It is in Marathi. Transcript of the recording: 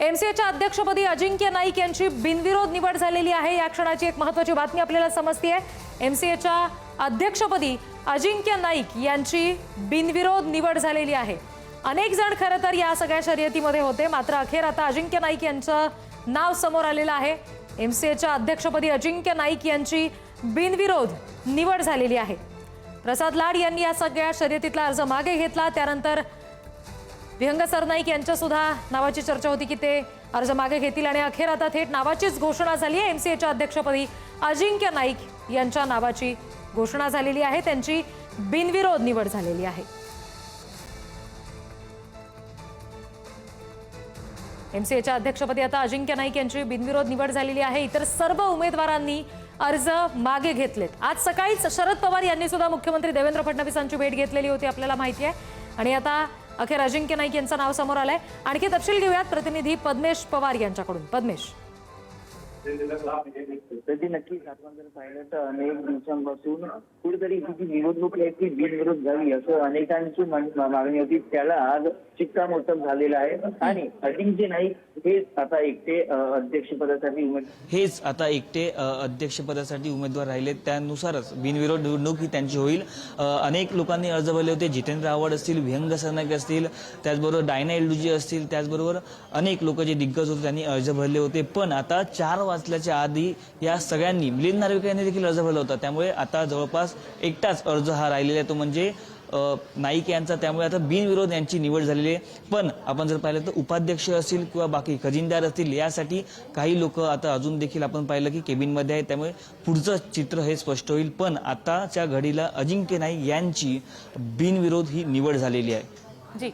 एमसीएच्या अध्यक्षपदी अजिंक्य नाईक यांची बिनविरोध निवड झालेली आहे. या क्षणाची एक महत्वाची बातमी आपल्याला समजते एमसीएच्या अध्यक्षपदी अजिंक्य नाईक यांची बिनविरोध निवड झालेली आहे. अनेक जण खरं तर या सगळ्या शर्यतीमध्ये होते. मात्र अखेर आता अजिंक्य नाईक यांचं नाव समोर आलेलं आहे. एमसीएच्या अध्यक्षपदी अजिंक्य नाईक यांची बिनविरोध निवड झालेली आहे. प्रसाद लाड यांनी या सगळ्या शर्यतीतला अर्ज मागे घेतला. त्यानंतर विहंग सरनाईक यांच्या सुद्धा नावाची चर्चा होती की ते अर्ज मागे घेतील आणि अखेर आता थेट नावाचीच घोषणा झाली आहे एमसीएच्या अध्यक्षपदी. अजिंक्य नाईक यांच्या नावाची घोषणा झालेली आहे. त्यांची बिनविरोध निवड झालेली आहे. एमसीएच्या अध्यक्षपदी आता अजिंक्य नाईक यांची बिनविरोध निवड झालेली आहे. इतर सर्व उमेदवारांनी अर्ज मागे घेतलेत. आज सकाळीच शरद पवार यांनी सुद्धा मुख्यमंत्री देवेंद्र फडणवीसांची भेट घेतलेली होती आपल्याला माहिती आहे. आणि आता अखेर अजिंक्य नाईक यांचं नाव समोर आलंय. आणखी तपशील घेऊयात. प्रतिनिधी पद्मेश पवार यांच्याकडून. पद्मेश. कधी नक्कीच आपण जर पाहिलं तर अनेक दिवसांपासून कुठेतरी ही जी निवडणूक आहे ती बिनविरोध झाली असं अनेकांची मागणी होती त्याला आज शिक्कामोर्तब झालेला आहे आणि अजिंक्य नाईक हेच आता एकटे अध्यक्षपदासाठी उमेदवार हेच आता एकटे अध्यक्षपदासाठी उमेदवार राहिले. त्यानुसारच बिनविरोध निवडणूक ही त्यांची होईल. अनेक लोकांनी अर्ज भरले होते. जितेंद्र आव्हाड असतील व्यंग सरनाईक असतील त्याचबरोबर डायना एल्डूजी असतील त्याचबरोबर अनेक लोक जे दिग्गज होते त्यांनी अर्ज भरले होते. पण आता चार असल्याच्या आधी या सगळ्यांनी मिलिंद नार्वेकर यांनी देखील अर्ज भरला होता. त्यामुळे आता जवळपास एकटाच अर्ज हा राहिलेला आहे. तो म्हणजे नाईक यांचा. त्यामुळे आता बिनविरोध यांची निवड झालेली आहे. पण आपण जर पाहिलं तर उपाध्यक्ष असतील किंवा बाकी खजिनदार असतील यासाठी काही लोक आता अजून देखील आपण पाहिलं की केबिनमध्ये आहेत. त्यामुळे पुढचं चित्र हे स्पष्ट होईल. पण आताच्या घडीला अजिंक्य नाईक यांची बिनविरोध ही निवड झालेली आहे. जी.